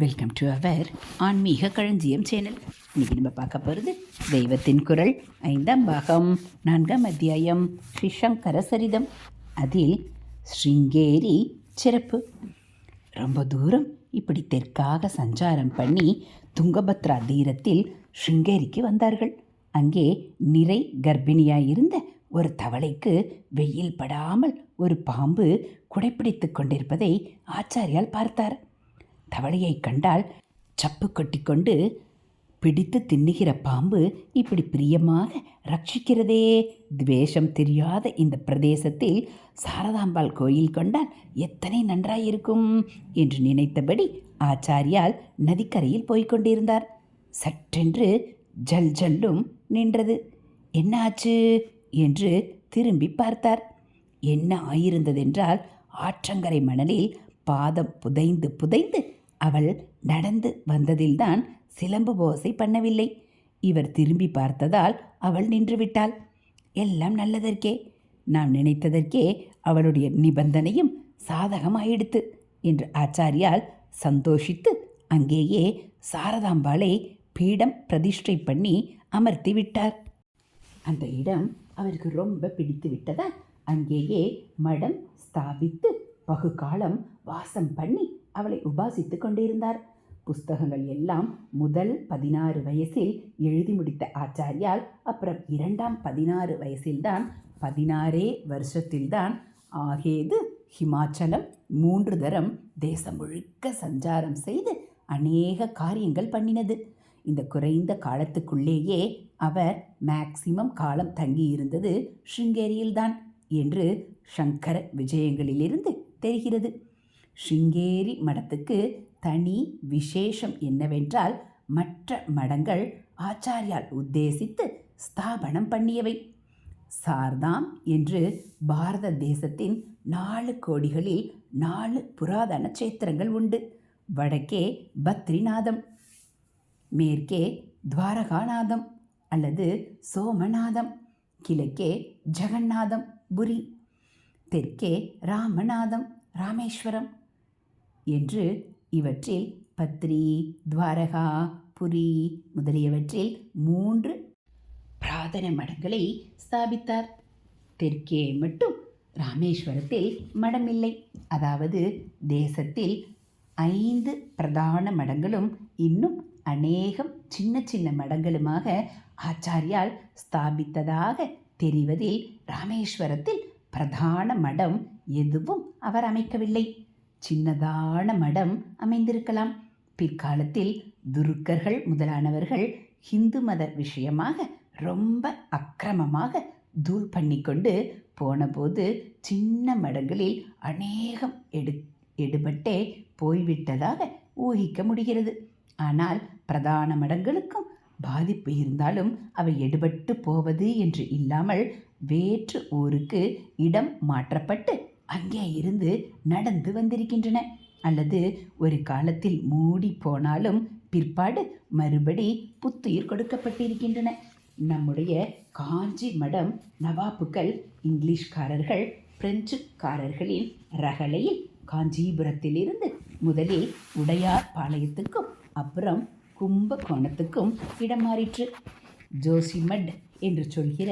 Welcome to our ஆன்மீக களஞ்சியம் channel. இன்னைக்கு நம்ம பார்க்க போகிறது தெய்வத்தின் குரல். ஐந்தாம் பாகம் நான்காம் அத்தியாயம் ஸ்ரீசங்கர சரிதம் அதில் ஸ்ருங்கேரி சிறப்பு. ரொம்ப தூரம் இப்படி தெற்காக சஞ்சாரம் பண்ணி துங்கபத்ரா தீரத்தில் ஸ்ருங்கேரிக்கு வந்தார்கள். அங்கே நிறை கர்ப்பிணியாயிருந்த ஒரு தவளைக்கு வெயில் படாமல் ஒரு பாம்பு குடைப்பிடித்து கொண்டிருப்பதை ஆச்சாரியால் பார்த்தார். தவளையை கண்டால் சப்பு கட்டிக்கொண்டு பிடித்து தின்னுகிற பாம்பு இப்படி பிரியமாக ரட்சிக்கிறதே. துவேஷம் தெரியாத இந்த பிரதேசத்தில் சாரதாம்பாள் கோயில் கொண்டால் எத்தனை நன்றாயிருக்கும் என்று நினைத்தபடி ஆச்சாரியால் நதிக்கரையில் போய்கொண்டிருந்தார் சற்றென்று ஜல் ஜல்லும் நின்றது. என்னாச்சு? என்று திரும்பி பார்த்தார். என்ன ஆயிருந்ததென்றால் ஆற்றங்கரை மணலில் பாதம் புதைந்து புதைந்து அவள் நடந்து வந்ததில்தான் சிலம்பு போசை பண்ணவில்லை. இவர் திரும்பி பார்த்ததால் அவள் நின்றுவிட்டாள். எல்லாம் நல்லதற்கே. நாம் நினைத்ததற்கே அவளுடைய நிபந்தனையும் சாதகமாயிடுத்து என்று ஆச்சாரியால் சந்தோஷித்து அங்கேயே சாரதாம்பாளை பீடம் பிரதிஷ்டை பண்ணி அமர்த்தி விட்டார் அந்த இடம் அவருக்கு ரொம்ப பிடித்து விட்டதால் அங்கேயே மடம் ஸ்தாபித்து பகுகாலம் வாசம் பண்ணி அவளை உபாசித்து கொண்டிருந்தார். புஸ்தகங்கள் எல்லாம் முதல் பதினாறு வயசில் எழுதி முடித்த ஆச்சாரியால் அப்புறம் இரண்டாம் பதினாறு வயசில்தான் பதினாறே வருஷத்தில்தான் ஆகேது ஹிமாச்சலம் மூன்று தரம் தேசம் முழுக்க சஞ்சாரம் செய்து அநேக காரியங்கள் பண்ணினது. இந்த குறைந்த காலத்துக்குள்ளேயே அவர் மேக்சிமம் காலம் தங்கியிருந்தது ஸ்ருங்கேரியில்தான் என்று சங்கர விஜயங்களிலிருந்து தெரிகிறது. ஸ்ருங்கேரி மடத்துக்கு தனி விசேஷம் என்னவென்றால் மற்ற மடங்கள் ஆச்சாரியால் உத்தேசித்து ஸ்தாபனம் பண்ணியவை. சார்தாம் என்று பாரத தேசத்தின் நாலு கோடிகளில் நாலு புராதன சேத்திரங்கள் உண்டு. வடக்கே பத்ரிநாதம் மேற்கே துவாரகாநாதம் அல்லது சோமநாதம் கிழக்கே ஜெகநாதம் புரி தெற்கே ராமநாதம் ராமேஸ்வரம் என்று இவற்றில் பத்ரி துவாரகா புரி முதலியவற்றில் மூன்று பிரார்த்தனை மடங்களை ஸ்தாபித்தார். தெற்கே மட்டும் ராமேஸ்வரத்தில் மடமில்லை. அதாவது தேசத்தில் ஐந்து பிரதான மடங்களும் இன்னும் அநேகம் சின்ன சின்ன மடங்களுமாக ஆச்சாரியால் ஸ்தாபித்ததாக தெரிவதில் ராமேஸ்வரத்தில் பிரதான மடம் எதுவும் அவர் அமைக்கவில்லை. சின்னதான மடம் அமைந்திருக்கலாம். பிற்காலத்தில் துருக்கர்கள் முதலானவர்கள் ஹிந்து மத விஷயமாக ரொம்ப அக்கிரமமாக தூள் பண்ணி கொண்டு போனபோது சின்ன மடங்களில் அநேகம் எடு எடுபட்டே போய்விட்டதாக ஊகிக்க முடிகிறது. ஆனால் பிரதான மடங்களுக்கும் பாதிப்பு இருந்தாலும் அவை எடுபட்டு போவது என்று இல்லாமல் வேற்று ஊருக்கு இடம் மாற்றப்பட்டு அங்கே இருந்து நடந்து வந்திருக்கின்றன. அல்லது ஒரு காலத்தில் மூடி போனாலும் பிற்பாடு மறுபடி புத்துயிர் கொடுக்கப்பட்டிருக்கின்றன. நம்முடைய காஞ்சி மடம் நவாப்புக்கள் இங்கிலீஷ்காரர்கள் பிரெஞ்சுக்காரர்களின் ரகளையில் காஞ்சிபுரத்திலிருந்து முதலில் உடையார் பாளையத்துக்கும் அப்புறம் கும்பகோணத்துக்கும் இடம் மாறிற்று ஜோசிமட் என்று சொல்கிற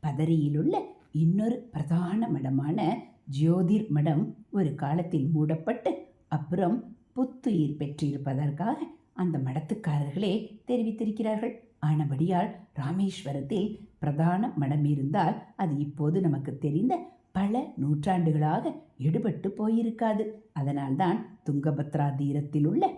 பதரியிலுள்ள இன்னொரு பிரதான மடமான ஜோதிர் மடம் ஒரு காலத்தில் மூடப்பட்டு அப்புறம் புத்துயிர் பெற்றிருப்பதற்காக அந்த மடத்துக்காரர்களே தெரிவித்திருக்கிறார்கள். ஆனபடியால் ராமேஸ்வரத்தில் பிரதான மடம் இருந்தால் அது இப்போது நமக்கு தெரிந்த பல நூற்றாண்டுகளாக எடுபட்டு போயிருக்காது. அதனால்தான் துங்கபத்ரா தீரத்தில் உள்ள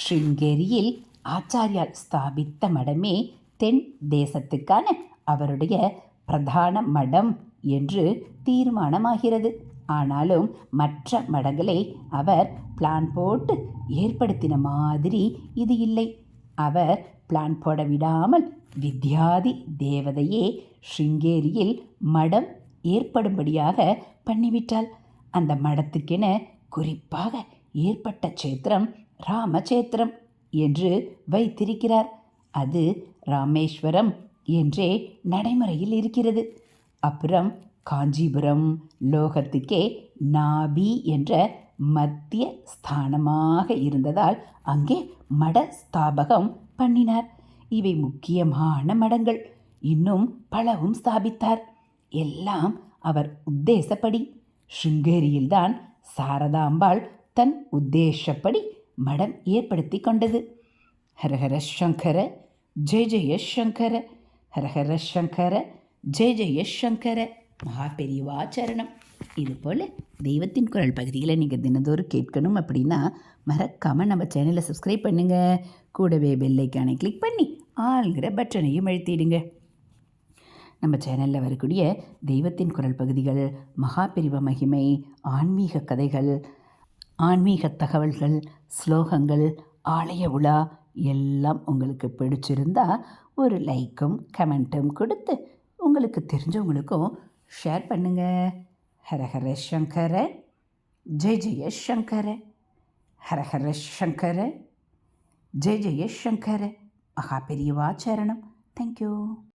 ஸ்ருங்கேரியில் ஆச்சாரியால் ஸ்தாபித்த மடமே தென் தேசத்துக்கான அவருடைய பிரதான மடம். என்று தீர்மானமாகிறது. ஆனாலும் மற்ற மடங்களை அவர் பிளான் போட்டு ஏற்படுத்தின மாதிரி இது இல்லை. அவர் பிளான் போட விடாமல் வித்யாதி தேவதையே ஸ்ருங்கேரியில் மடம் ஏற்படும்படியாக பண்ணிவிட்டாள். அந்த மடத்துக்கென குறிப்பாக ஏற்பட்ட சேத்திரம் ராமச்சேத்திரம் என்று வைத்திருக்கிறார். அது ராமேஸ்வரம் என்றே நடைமுறையில் இருக்கிறது. அப்புறம் காஞ்சிபுரம் லோகத்துக்கே நாபி என்ற மத்திய ஸ்தானமாக இருந்ததால் அங்கே மட ஸ்தாபகம் பண்ணினார். இவை முக்கியமான மடங்கள். இன்னும் பலவும் ஸ்தாபித்தார். எல்லாம் அவர் உத்தேசப்படி. ஸ்ருங்கேரியில்தான் சாரதாம்பாள் தன் உத்தேசப்படி மடம் ஏற்படுத்தி கொண்டது. ஹரஹர சங்கர ஜெய ஜெய சங்கர ஹரஹர சங்கர ஜெய ஜெய சங்கர மகா பெரியவா சரணம். இது போல் தெய்வத்தின் குரல் பகுதிகளை நீங்கள் தினந்தோறும் கேட்கணும் அப்படின்னா மறக்காமல் நம்ம சேனலை சப்ஸ்கிரைப் பண்ணுங்கள் கூடவே பெல்லைக்கானை கிளிக் பண்ணி ஆளுங்கிற பட்டனையும் அழுத்திடுங்க. நம்ம சேனலில் வரக்கூடிய தெய்வத்தின் குரல் பகுதிகள் மகாபிரிவ மகிமை ஆன்மீக கதைகள் ஆன்மீக தகவல்கள் ஸ்லோகங்கள் ஆலய உலா எல்லாம் உங்களுக்கு பிடிச்சிருந்தா ஒரு லைக்கும் கமெண்ட்டும் கொடுத்து உங்களுக்கு தெரிஞ்சவங்களுக்கும் ஷேர் பண்ணுங்க. ஹரஹர சங்கர ஜெய் ஜெய சங்கர ஹரஹர சங்கர ஜெய் ஜெய சங்கர. மகா பெரியவா சரணம். தேங்க்யூ